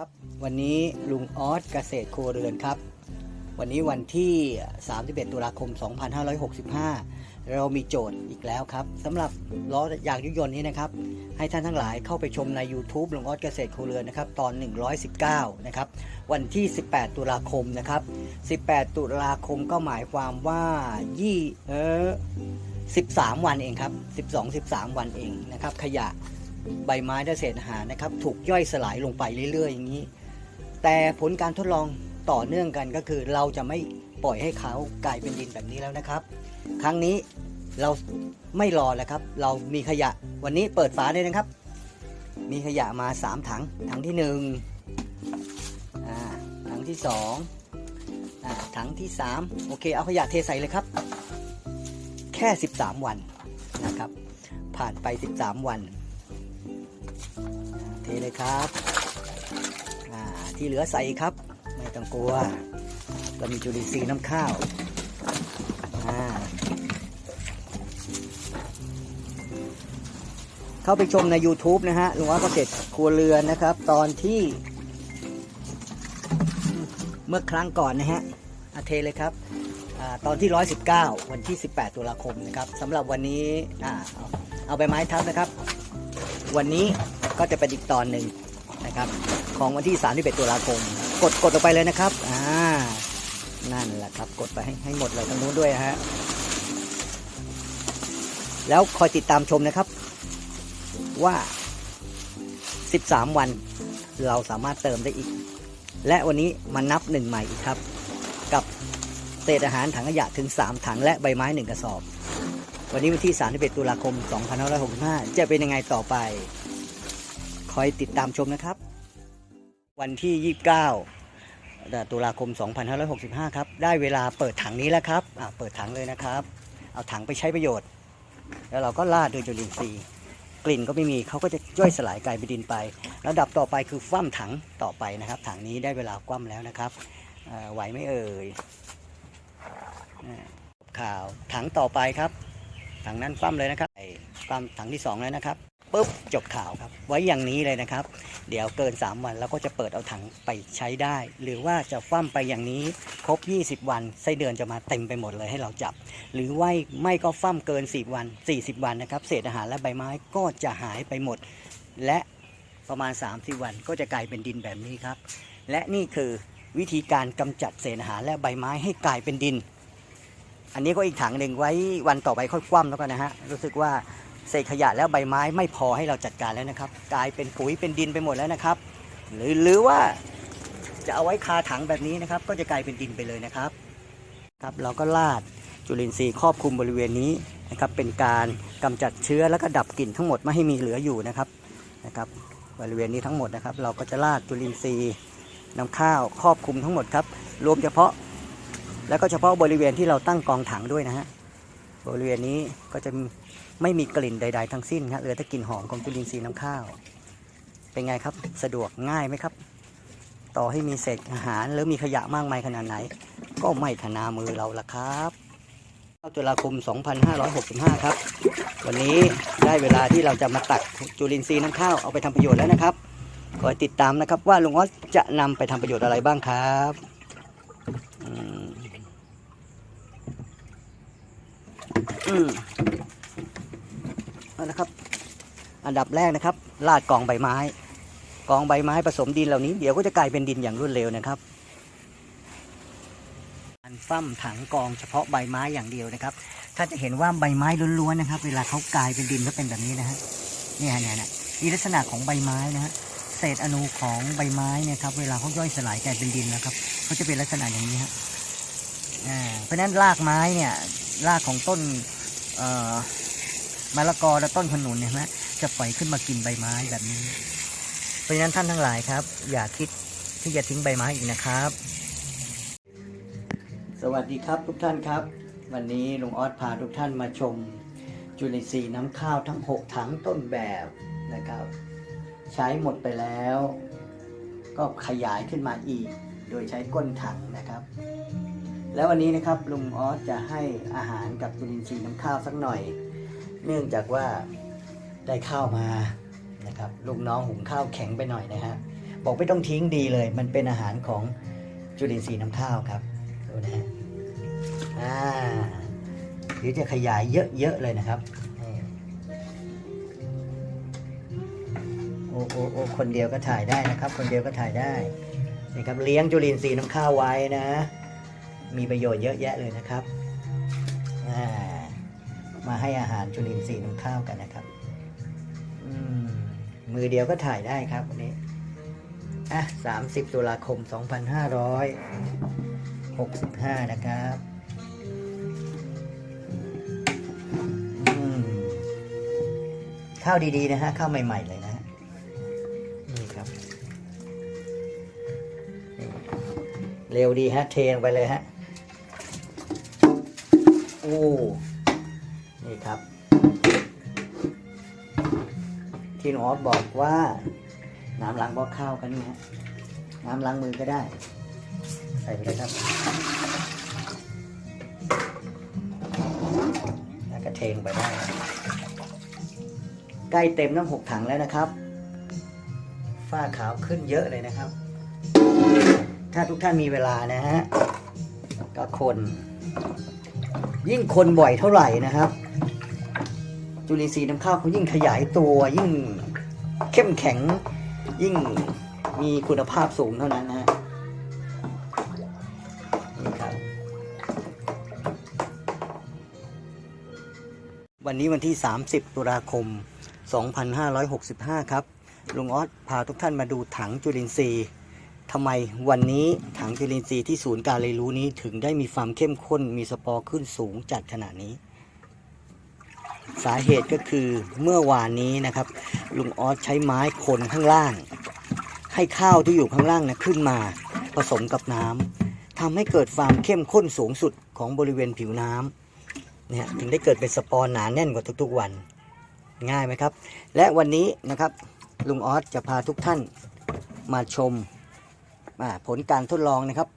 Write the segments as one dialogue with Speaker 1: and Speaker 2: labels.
Speaker 1: ครับวันนี้ลุงออสเกษตรครัวเรือนครับ วันนี้วันที่ 31 ตุลาคม 2565 เรามีโจทย์อีกแล้วครับสำหรับล้อยางยุยนต์นี้นะครับ ให้ท่านทั้งหลายเข้าไปชมใน YouTube ลุงออสเกษตรครัวเรือนนะครับ ตอน 119 นะครับ วันที่ 18 ตุลาคมนะครับ 18 ตุลาคมก็หมายความว่ายี่เออ13 วันเองครับ 12 13 วันเองนะครับ ขยะ ใบไม้และเศษอาหารนะครับ ถูกย่อยสลายลงไปเรื่อย ๆ อย่างนี้ แต่ผลการทดลองต่อเนื่องกันก็คือ เราจะไม่ปล่อยให้เขากลายเป็นดินแบบนี้แล้วนะครับ ครั้งนี้เราไม่รอแล้วครับ เรามีขยะวันนี้เปิดฝาเลยนะครับ มีขยะมา 3 ถัง ถังที่1อ่าถังที่2อ่าถังที่ 3 โอเค เอาขยะเทใส่เลยครับ แค่ 13 วันนะครับ ผ่านไป 13 วัน เทเลยครับที่เหลือใส่ครับ ไม่ต้องกลัวเรามีจุลินทรีย์น้ำข้าวาเข้าไปชมใน YouTube นะฮะลุงอ้อเกษตรครัวเรือนนะครับ ตอนที่ เมื่อครั้งก่อนนะฮะอาเทเลยครับอตอนที่ 119 วันที่ 18 ตุลาคมนะครับสำหรับวันนี้อเอาใบไม้ทับนะครับ วันนี้ ก็จะเป็นอีกตอนหนึ่งนะครับ ของวันที่31ตุลาคม กดกดลงไปเลยนะครับอ่านั่นแหละครับ กดไปให้ให้หมดเลยทางนู้นด้วยฮะแล้วคอยติดตามชมนะครับ ว่า 13 วันเราสามารถเติมได้อีก และวันนี้มานับหนึ่งใหม่อีกครับ กับเศษอาหารถังขยะถึง 3 ถังและใบไม้ 1 กระสอบ วันนี้วันที่ 31 ตุลาคม 2565 จะเป็นยังไงต่อไป คอยติดตามชมนะครับ วันที่ 29 ตุลาคม 2565 ครับ ได้เวลาเปิดถังนี้แล้วครับเปิดถังเลยนะครับ เอาถังไปใช้ประโยชน์ แล้วเราก็ราดด้วยจุลินทรีย์กลิ่นก็ไม่มีเขาก็จะย่อยสลายกลายเป็นดินไประดับต่อไปคือคว่ำถังต่อไปนะครับ ถังนี้ได้เวลาคว่ำแล้วนะครับไหวไหม่เอ่ยอ่าข่าวถังต่อไปครับ ถังนั้นคว่ำเลยนะครับคว่ำถังที่สองแล้วนะครับ ปุ๊บจบข่าวครับ ไว้อย่างนี้เลยนะครับ เดี๋ยวเกิน 3 วันเราก็จะเปิดเอาถังไปใช้ได้ หรือว่าจะคว่ำไปอย่างนี้ครบ 20 วันไส้เดือนจะมาเต็มไปหมดเลยให้เราจับ หรือว่าไม่ก็ฟ่ำเกิน 10 วัน 40 วันนะครับ เศษอาหารและใบไม้ก็จะหายไปหมด และประมาณ 30 วันก็จะกลายเป็นดินแบบนี้ครับ และนี่คือวิธีการกำจัดเศษอาหารและใบไม้ให้กลายเป็นดิน อันนี้ก็อีกถังหนึ่งไว้วันต่อไปค่อยคว่ำแล้วกันนะฮะ รู้สึกว่า เศษขยะแล้วใบไม้ไม่พอให้เราจัดการแล้วนะครับ กลายเป็นปุ๋ยเป็นดินไปหมดแล้วนะครับ หรือหรือว่าจะเอาไว้คาถังแบบนี้นะครับ ก็จะกลายเป็นดินไปเลยนะครับครับเราก็ลาดจุลินทรีย์ครอบคลุมบริเวณนี้นะครับ เป็นการกำจัดเชื้อแล้วก็ดับกลิ่นทั้งหมดไม่ให้มีเหลืออยู่นะครับนะครับ บริเวณนี้ทั้งหมดนะครับ เราก็จะลาดจุลินทรีย์น้ำข้าวครอบคลุมทั้งหมดครับรวมเฉพาะ แล้วก็เฉพาะบริเวณที่เราตั้งกองถังด้วยนะฮะบริเวณนี้ก็จะ ไม่มีกลิ่นใด ๆ ทั้งสิ้นครับเหลือแต่กลิ่นหอมของจุลินทรีย์น้ำข้าว เป็นไงครับสะดวกง่ายไหมครับ ต่อให้มีเศษอาหารหรือมีขยะมากมายขนาดไหน ก็ไม่ขนามือเราละครับ9ตุลาคม 2565 ครับ วันนี้ได้เวลาที่เราจะมาตักจุลินทรีย์น้ำข้าวเอาไปทำประโยชน์แล้วนะครับคอยติดตามนะครับว่าลุงออสจะนำไปทำประโยชน์อะไรบ้างครับอืม อืมเอาละครับ อันดับแรกนะครับลาดกองใบไม้ กองใบไม้ผสมดินเหล่านี้เดี๋ยวก็จะกลายเป็นดินอย่างรวดเร็วนะครับการฟั่มถังกองเฉพาะใบไม้อย่างเดียวนะครับท่านจะเห็นว่าใบไม้ล้วนๆนะครับ เวลาเขากลายเป็นดินก็เป็นแบบนี้นะฮะเนี่ยเนี่ยเนี่ยนี่ลักษณะของใบไม้นะฮะเศษอนูของใบไม้เนะครับ เวลาเขาย่อยสลายกลายเป็นดินนะครับเขาจะเป็นลักษณะอย่างนี้ฮะเพราะฉะนั้นรากไม้เนี่ยรากของต้นเอ่อ มะละกอและต้นขนุนเนี่ยนะจะปล่อยขึ้นมากินใบไม้แบบนี้ เพราะฉะนั้นท่านทั้งหลายครับ อย่าคิดที่จะทิ้งใบไม้อีกนะครับ สวัสดีครับทุกท่านครับ วันนี้ลุงออสพาทุกท่านมาชม จุลินทรีย์น้ำข้าวทั้ง 6 ถังต้นแบบนะครับ ใช้หมดไปแล้ว ก็ขยายขึ้นมาอีก โดยใช้ก้นถังนะครับแล้ววันนี้นะครับลุงออสจะให้อาหารกับจุลินทรีย์น้ำข้าวสักหน่อย เนื่องจากว่าได้ข้าวมานะครับลูกน้องหุงข้าวแข็งไปหน่อยนะฮะบอกไม่ต้องทิ้งดีเลย มันเป็นอาหารของจุลินทรีย์น้ำข้าวครับดูนะฮะอ่าเดี๋ยวจะขยายเยอะๆเลยนะครับโอ้โอ้โอ้คนเดียวก็ถ่ายได้นะครับ คนเดียวก็ถ่ายได้นี่ครับเลี้ยงจุลินทรีย์น้ำข้าวไว้นะ มีประโยชน์เยอะแยะเลยนะครับอ่า มาให้อาหารจุลินทรีย์น้ำข้าวกันนะครับอมมือเดียวก็ถ่ายได้ครับวันนี้อะ30ตุลาคม2565นห้าร้อยหกสิบห้านะครับข้าวดีๆนะฮะข้าวใหม่ ๆ เลยนะฮะนี่ครับ เร็วดีฮะ เทลงไปเลยฮะ โอ้ ที่หนูออฟบอกว่า น้ำล้างหม้อข้าวกันนี่ฮะน้ำล้างมือก็ได้ ใส่ไปเลยครับแล้วก็เทงไปได้ใกล้เต็มทั้งหกถังแล้วนะครับ ฝ้าขาวขึ้นเยอะเลยนะครับ ถ้าทุกท่านมีเวลานะฮะก็คน ยิ่งคนบ่อยเท่าไหร่นะครับ จุลินทรีย์น้ำข้าวเขายิ่งขยายตัวยิ่งเข้มแข็ง ยิ่งมีคุณภาพสูงเท่านั้นนะฮะนี่ครับ วันนี้วันที่ 30 ตุลาคม 2565 ครับ ลุงออสพาทุกท่านมาดูถังจุลินทรีย์ทำไมวันนี้ถังจุลินทรีย์ที่ศูนย์การเรียนรู้นี้ถึงได้มีความเข้มข้นมีสปอร์ขึ้นสูงจัดขนาดนี้ สาเหตุก็คือเมื่อวานนี้นะครับ ลุงออสใช้ไม้คนข้างล่าง ให้ข้าวที่อยู่ข้างล่างนะขึ้นมาผสมกับน้ำทำให้เกิดความเข้มข้นสูงสุดของบริเวณผิวน้ำเนี่ยถึงได้เกิดเป็นสปอร์หนาแน่นกว่าทุกๆวัน ง่ายไหมครับ และวันนี้นะครับลุงออสจะพาทุกท่านมาชมผลการทดลองนะครับ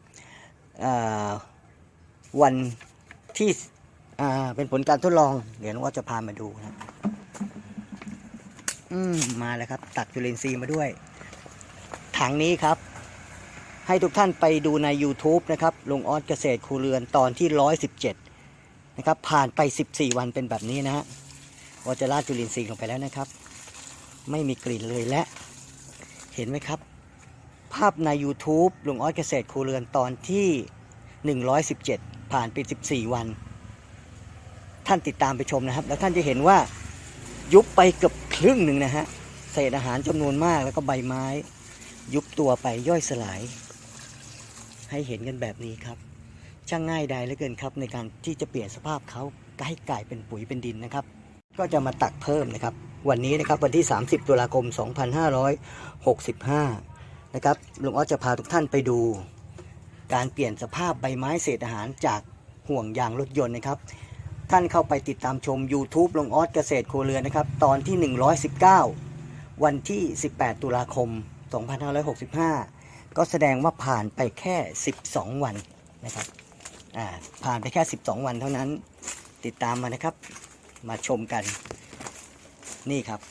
Speaker 1: วันที่ อ่า เป็นผลการทดลอง เดี๋ยวลุงออสจะพามาดูนะอืมมาแล้วครับ ตักจุลินทรีย์มาด้วย ถังนี้ครับ ให้ทุกท่านไปดูใน YouTube นะครับลุงออสเกษตรครูเรือนตอนที่ 117 นะครับ ผ่านไป 14 วันเป็นแบบนี้นะฮะวอจะราดจุลินทรีย์ลงไปแล้วนะครับ ไม่มีกลิ่นเลยและ เห็นไหมครับ ภาพใน YouTube ลุงออสเกษตรครูเรือนตอนที่ 117 ผ่านไป 14 วัน ท่านติดตามไปชมนะครับ แล้วท่านจะเห็นว่ายุบไปเกือบครึ่งหนึ่งนะฮะเศษอาหารจำนวนมากแล้วก็ใบไม้ ยุบตัวไปย่อยสลาย ให้เห็นกันแบบนี้ครับ ช่างง่ายดายเหลือเกินครับ ในการที่จะเปลี่ยนสภาพเขาให้กลายเป็นปุ๋ยเป็นดินนะครับ ก็จะมาตักเพิ่มนะครับ วันนี้นะครับวันที่ 30 ตุลาคม 2565 นะครับลุงออสจะพาทุกท่านไปดู การเปลี่ยนสภาพใบไม้เศษอาหารจากห่วงยางรถยนต์นะครับ ท่านเข้าไปติดตามชม YouTube ลงออสเกษตรครัวเรือนนะครับ ตอนที่ 119 วันที่ 18 ตุลาคม 2565 ก็แสดงว่าผ่านไปแค่ 12 วันนะครับอ่าผ่านไปแค่ 12 วันเท่านั้นติดตามมานะครับ มาชมกัน นี่ครับ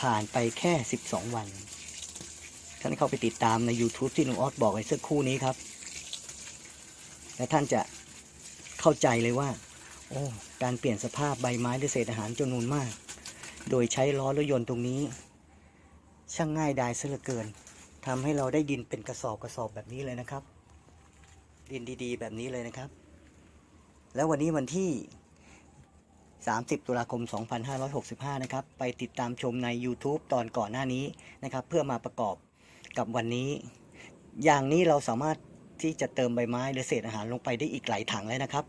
Speaker 1: ผ่านไปแค่ 12 วัน ท่านเข้าไปติดตามใน YouTube ที่ลุงออสบอกไว้สักครู่นี้ครับ และท่านจะเข้าใจเลยว่า โอ้การเปลี่ยนสภาพใบไม้หรือเศษอาหารจำนวนมาก โดยใช้ล้อรถยนต์ตรงนี้ ช่างง่ายดายซะเหลือเกินทำให้เราได้ดินเป็นกระสอบกระสอบแบบนี้เลยนะครับ ดินดีๆ แบบนี้เลยนะครับ แล้ววันนี้วันที่ 30 ตุลาคม 2565 นะครับ ไปติดตามชมใน YouTube ตอนก่อนหน้านี้นะครับ เพื่อมาประกอบ กับวันนี้ อย่างนี้เราสามารถที่จะเติมใบไม้หรือเศษอาหารลงไปได้อีกหลายถังเลยนะครับ